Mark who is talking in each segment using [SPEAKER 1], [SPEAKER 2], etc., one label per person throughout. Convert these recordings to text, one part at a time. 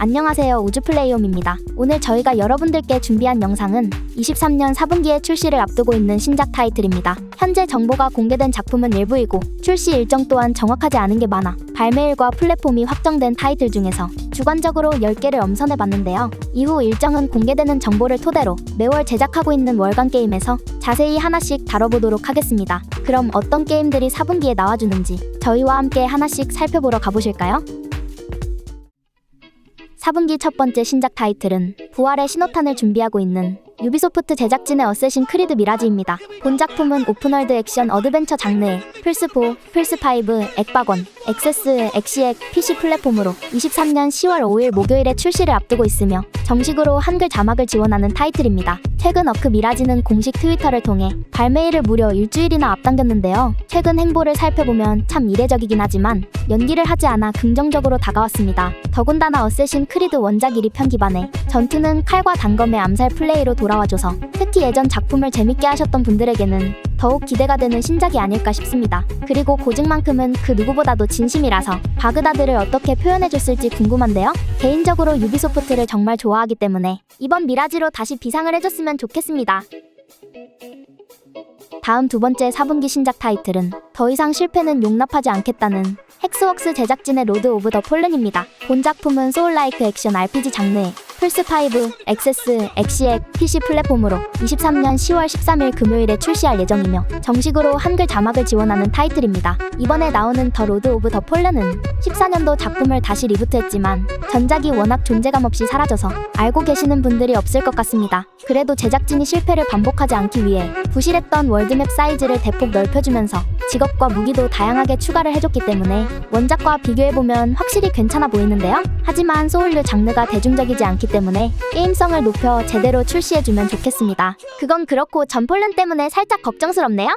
[SPEAKER 1] 안녕하세요 우주플레이옴입니다. 오늘 저희가 여러분들께 준비한 영상은 23년 4분기에 출시를 앞두고 있는 신작 타이틀입니다. 현재 정보가 공개된 작품은 일부이고 출시 일정 또한 정확하지 않은 게 많아 발매일과 플랫폼이 확정된 타이틀 중에서 주관적으로 10개를 엄선해 봤는데요. 이후 일정은 공개되는 정보를 토대로 매월 제작하고 있는 월간 게임에서 자세히 하나씩 다뤄보도록 하겠습니다. 그럼 어떤 게임들이 4분기에 나와주는지 저희와 함께 하나씩 살펴보러 가보실까요? 4분기 첫 번째 신작 타이틀은 부활의 신호탄을 준비하고 있는 유비소프트 제작진의 어쌔신 크리드 미라지입니다. 본 작품은 오픈월드 액션 어드벤처 장르의 플스4, 플스5, 액박원, 액세스, 엑시액, PC 플랫폼으로 23년 10월 5일 목요일에 출시를 앞두고 있으며 정식으로 한글 자막을 지원하는 타이틀입니다. 최근 어크 미라지는 공식 트위터를 통해 발매일을 무려 일주일이나 앞당겼는데요. 최근 행보를 살펴보면 참 이례적이긴 하지만 연기를 하지 않아 긍정적으로 다가왔습니다. 더군다나 어쌔신 크리드 원작 1위편 기반의 전투는 칼과 단검의 암살 플레이로 돌아와줘서 특히 예전 작품을 재밌게 하셨던 분들에게는 더욱 기대가 되는 신작이 아닐까 싶습니다. 그리고 고직만큼은 그 누구보다도 진심이라서 바그다드를 어떻게 표현해줬을지 궁금한데요. 개인적으로 유비소프트를 정말 좋아하기 때문에 이번 미라지로 다시 비상을 해줬으면 좋겠습니다. 다음 두 번째 4분기 신작 타이틀은 더 이상 실패는 용납하지 않겠다는 헥스웍스 제작진의 로드 오브 더 폴른입니다. 본 작품은 소울라이크 액션 RPG 장르의 플스5, 액세스, 엑시액, PC 플랫폼으로 23년 10월 13일 금요일에 출시할 예정이며 정식으로 한글 자막을 지원하는 타이틀입니다. 이번에 나오는 더 로드 오브 더 폴른은 14년도 작품을 다시 리부트했지만 전작이 워낙 존재감 없이 사라져서 알고 계시는 분들이 없을 것 같습니다. 그래도 제작진이 실패를 반복하지 않기 위해 부실했던 월드맵 사이즈를 대폭 넓혀주면서 직업과 무기도 다양하게 추가를 해줬기 때문에 원작과 비교해보면 확실히 괜찮아 보이는데요. 하지만 소울류 장르가 대중적이지 않기 때문에 게임성을 높여 제대로 출시해주면 좋겠습니다. 그건 그렇고 전폴른 때문에 살짝 걱정스럽네요.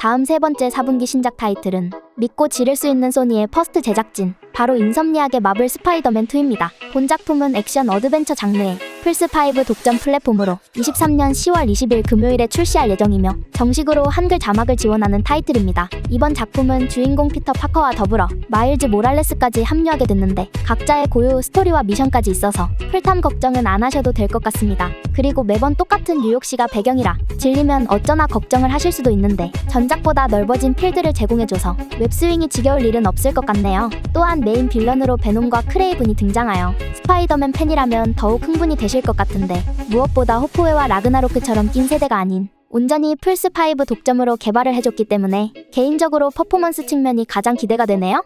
[SPEAKER 1] 다음 세 번째 4분기 신작 타이틀은 믿고 지를 수 있는 소니의 퍼스트 제작진 바로 인섬니악의 마블 스파이더맨 2입니다. 본 작품은 액션 어드벤처 장르의 플스5 독점 플랫폼으로 23년 10월 20일 금요일에 출시할 예정이며 정식으로 한글 자막을 지원하는 타이틀입니다. 이번 작품은 주인공 피터 파커와 더불어 마일즈 모랄레스까지 합류하게 됐는데 각자의 고유 스토리와 미션까지 있어서 풀탐 걱정은 안 하셔도 될 것 같습니다. 그리고 매번 똑같은 뉴욕시가 배경이라 질리면 어쩌나 걱정을 하실 수도 있는데 전작보다 넓어진 필드를 제공해줘서 웹스윙이 지겨울 일은 없을 것 같네요. 또한 메인 빌런으로 베놈과 크레이븐이 등장하여 스파이더맨 팬이라면 더욱 흥분이 되실 것 같은데 무엇보다 호포웨와 라그나로크처럼 낀 세대가 아닌 온전히 플스5 독점으로 개발을 해줬기 때문에 개인적으로 퍼포먼스 측면이 가장 기대가 되네요.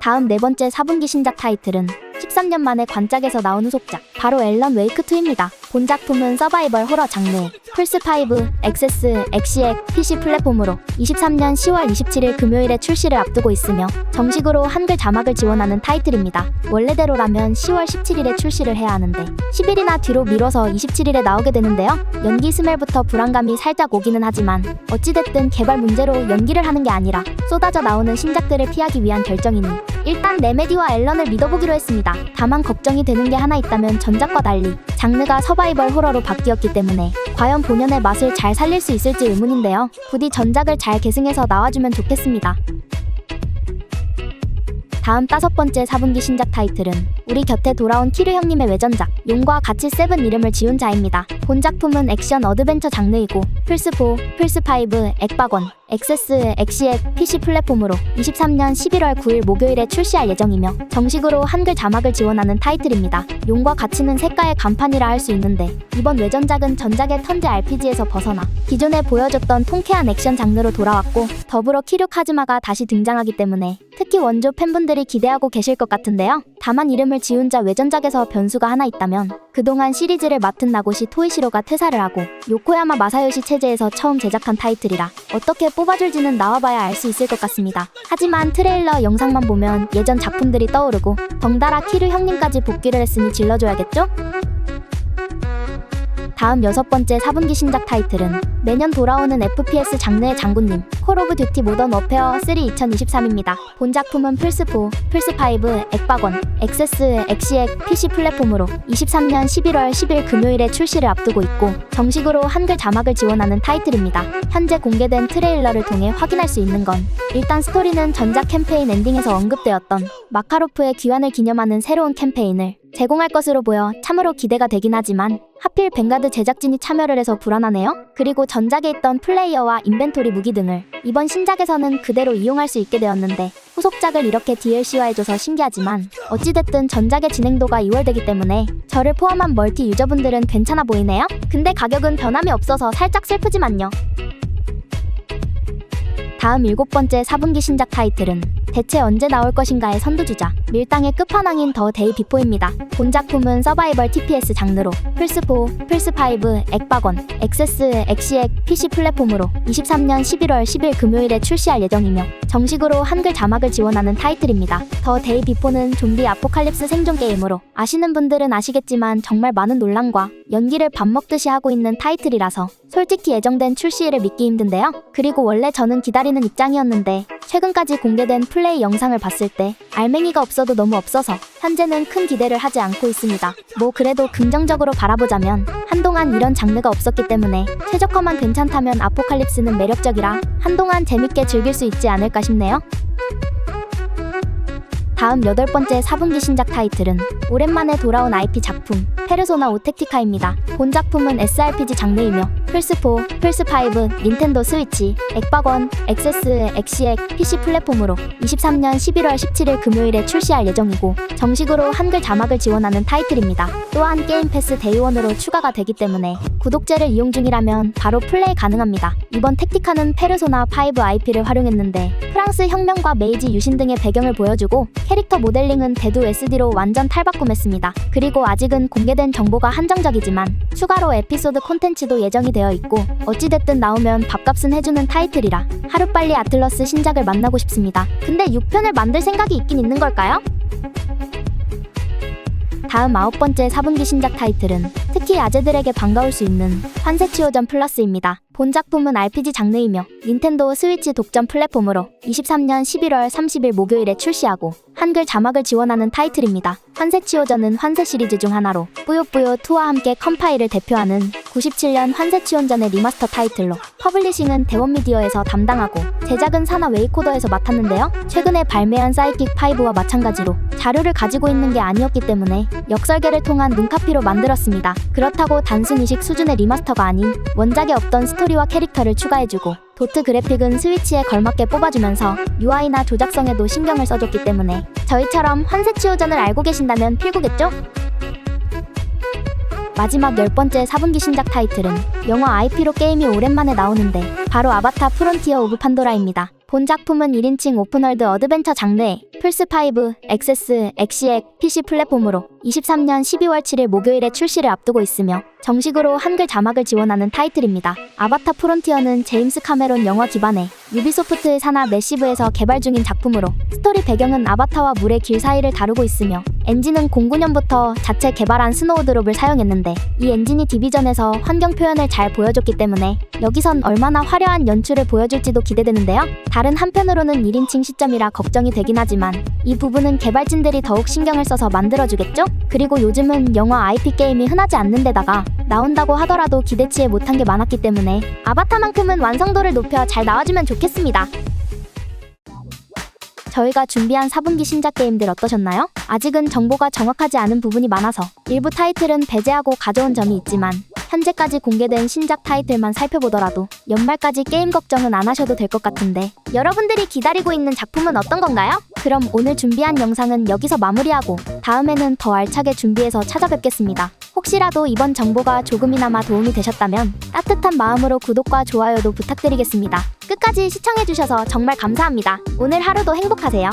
[SPEAKER 1] 다음 네 번째 4분기 신작 타이틀은 13년 만에 관짝에서 나온 후속작 바로 앨런 웨이크 2입니다. 본 작품은 서바이벌 호러 장르 플스5, 액세스, 엑시액, PC 플랫폼으로 23년 10월 27일 금요일에 출시를 앞두고 있으며 정식으로 한글 자막을 지원하는 타이틀입니다. 원래대로라면 10월 17일에 출시를 해야 하는데 10일이나 뒤로 미뤄서 27일에 나오게 되는데요. 연기 스멜부터 불안감이 살짝 오기는 하지만 어찌됐든 개발 문제로 연기를 하는 게 아니라 쏟아져 나오는 신작들을 피하기 위한 결정이니 일단 레메디와 앨런을 믿어보기로 했습니다. 다만 걱정이 되는 게 하나 있다면 전작과 달리 장르가 서바 이벌 호러로 바뀌었기 때문에 과연 본연의 맛을 잘 살릴 수 있을지 의문인데요. 부디 전작을 잘 계승해서 나와주면 좋겠습니다. 다음 다섯 번째 4분기 신작 타이틀은 우리 곁에 돌아온 키르 형님의 외전작 용과 같이 세븐 이름을 지운 자입니다. 본 작품은 액션 어드벤처 장르이고 플스4, 플스5, 액박원, 액세스, 엑시액, PC 플랫폼으로 23년 11월 9일 목요일에 출시할 예정이며 정식으로 한글 자막을 지원하는 타이틀입니다. 용과 같이는 색깔의 간판이라 할 수 있는데 이번 외전작은 전작의 턴제 RPG에서 벗어나 기존에 보여줬던 통쾌한 액션 장르로 돌아왔고 더불어 키류 카즈마가 다시 등장하기 때문에 특히 원조 팬분들이 기대하고 계실 것 같은데요. 다만 이름 을 지운 자 외전작에서 변수가 하나 있다면 그동안 시리즈를 맡은 나고시 토이시로가 퇴사를 하고 요코야마 마사요시 체제에서 처음 제작한 타이틀이라 어떻게 뽑아줄지는 나와봐야 알 수 있을 것 같습니다. 하지만 트레일러 영상만 보면 예전 작품들이 떠오르고 덩달아 키류 형님까지 복귀를 했으니 질러줘야겠죠? 다음 여섯 번째 4분기 신작 타이틀은 매년 돌아오는 FPS 장르의 장군님, 콜 오브 듀티 모던 워페어 3 2023입니다. 본 작품은 플스4, 플스5, 액박원, 엑세스, 엑시액, PC 플랫폼으로 23년 11월 10일 금요일에 출시를 앞두고 있고 정식으로 한글 자막을 지원하는 타이틀입니다. 현재 공개된 트레일러를 통해 확인할 수 있는 건 일단 스토리는 전작 캠페인 엔딩에서 언급되었던 마카로프의 귀환을 기념하는 새로운 캠페인을 제공할 것으로 보여 참으로 기대가 되긴 하지만 하필 뱅가드 제작진이 참여를 해서 불안하네요. 그리고 전작에 있던 플레이어와 인벤토리 무기 등을 이번 신작에서는 그대로 이용할 수 있게 되었는데 후속작을 이렇게 DLC화해줘서 신기하지만 어찌됐든 전작의 진행도가 2월되기 때문에 저를 포함한 멀티 유저분들은 괜찮아 보이네요. 근데 가격은 변함이 없어서 살짝 슬프지만요. 다음 일곱 번째 4분기 신작 타이틀은 대체 언제 나올 것인가의 선두주자 밀당의 끝판왕인 더 데이 비포입니다. 본 작품은 서바이벌 TPS 장르로 플스4, 플스5, 액박원, 엑세스, 엑시액, PC 플랫폼으로 23년 11월 10일 금요일에 출시할 예정이며 정식으로 한글 자막을 지원하는 타이틀입니다. 더 데이 비포는 좀비 아포칼립스 생존 게임으로 아시는 분들은 아시겠지만 정말 많은 논란과 연기를 밥 먹듯이 하고 있는 타이틀이라서 솔직히 예정된 출시일을 믿기 힘든데요. 그리고 원래 저는 기다리는 입장이었는데 최근까지 공개된 플레이 영상을 봤을 때 알맹이가 없어도 너무 없어서 현재는 큰 기대를 하지 않고 있습니다. 뭐 그래도 긍정적으로 바라보자면 한동안 이런 장르가 없었기 때문에 최적화만 괜찮다면 아포칼립스는 매력적이라 한동안 재밌게 즐길 수 있지 않을까 싶네요. 다음 여덟 번째 4분기 신작 타이틀은 오랜만에 돌아온 IP 작품 페르소나 오텍티카입니다. 본 작품은 SRPG 장르이며 플스4, 플스5, 닌텐도 스위치, 액박원, 엑세스, 엑시액, PC 플랫폼으로 23년 11월 17일 금요일에 출시할 예정이고 정식으로 한글 자막을 지원하는 타이틀입니다. 또한 게임 패스 데이원으로 추가가 되기 때문에 구독제를 이용 중이라면 바로 플레이 가능합니다. 이번 택티카는 페르소나 5 IP를 활용했는데 프랑스 혁명과 메이지 유신 등의 배경을 보여주고 캐릭터 모델링은 대두 SD로 완전 탈바꿈했습니다. 그리고 아직은 공개된 정보가 한정적이지만 추가로 에피소드 콘텐츠도 예정이 되어 있고 어찌됐든 나오면 밥값은 해주는 타이틀이라 하루빨리 아틀러스 신작을 만나고 싶습니다. 근데 6편을 만들 생각이 있긴 있는 걸까요? 다음 아홉 번째 4분기 신작 타이틀은 특히 아재들에게 반가울 수 있는 환세치오전 플러스입니다. 본 작품은 RPG 장르이며 닌텐도 스위치 독점 플랫폼으로 23년 11월 30일 목요일에 출시하고 한글 자막을 지원하는 타이틀입니다. 환세치오전은 환세 시리즈 중 하나로 뿌요뿌요 2와 함께 컴파일을 대표하는 97년 환세치온전의 리마스터 타이틀로 퍼블리싱은 대원미디어에서 담당하고 제작은 사나 웨이코더에서 맡았는데요. 최근에 발매한 사이킥 5와 마찬가지로 자료를 가지고 있는 게 아니었기 때문에 역설계를 통한 눈카피로 만들었습니다. 그렇다고 단순 이식 수준의 리마스터가 아닌 원작에 없던 스토리와 캐릭터를 추가해주고 도트 그래픽은 스위치에 걸맞게 뽑아주면서 UI나 조작성에도 신경을 써줬기 때문에 저희처럼 환세치오전을 알고 계신다면 필구겠죠? 마지막 열 번째 4분기 신작 타이틀은 영화 IP로 게임이 오랜만에 나오는데 바로 아바타 프론티어 오브 판도라입니다. 본 작품은 1인칭 오픈월드 어드벤처 장르의 플스5, 엑세스, 엑시액, PC 플랫폼으로 23년 12월 7일 목요일에 출시를 앞두고 있으며 정식으로 한글 자막을 지원하는 타이틀입니다. 아바타 프론티어는 제임스 카메론 영화 기반의 유비소프트의 산하 매시브에서 개발 중인 작품으로 스토리 배경은 아바타와 물의 길 사이를 다루고 있으며 엔진은 09년부터 자체 개발한 스노우드롭을 사용했는데 이 엔진이 디비전에서 환경 표현을 잘 보여줬기 때문에 여기선 얼마나 화려한 연출을 보여줄지도 기대되는데요. 다른 한편으로는 1인칭 시점이라 걱정이 되긴 하지만 이 부분은 개발진들이 더욱 신경을 써서 만들어주겠죠? 그리고 요즘은 영화 IP 게임이 흔하지 않는 데다가 나온다고 하더라도 기대치에 못한 게 많았기 때문에 아바타만큼은 완성도를 높여 잘 나와주면 좋겠습니다. 저희가 준비한 4분기 신작 게임들 어떠셨나요? 아직은 정보가 정확하지 않은 부분이 많아서 일부 타이틀은 배제하고 가져온 점이 있지만 현재까지 공개된 신작 타이틀만 살펴보더라도 연말까지 게임 걱정은 안 하셔도 될 것 같은데 여러분들이 기다리고 있는 작품은 어떤 건가요? 그럼 오늘 준비한 영상은 여기서 마무리하고 다음에는 더 알차게 준비해서 찾아뵙겠습니다. 혹시라도 이번 정보가 조금이나마 도움이 되셨다면 따뜻한 마음으로 구독과 좋아요도 부탁드리겠습니다. 끝까지 시청해주셔서 정말 감사합니다. 오늘 하루도 행복하세요.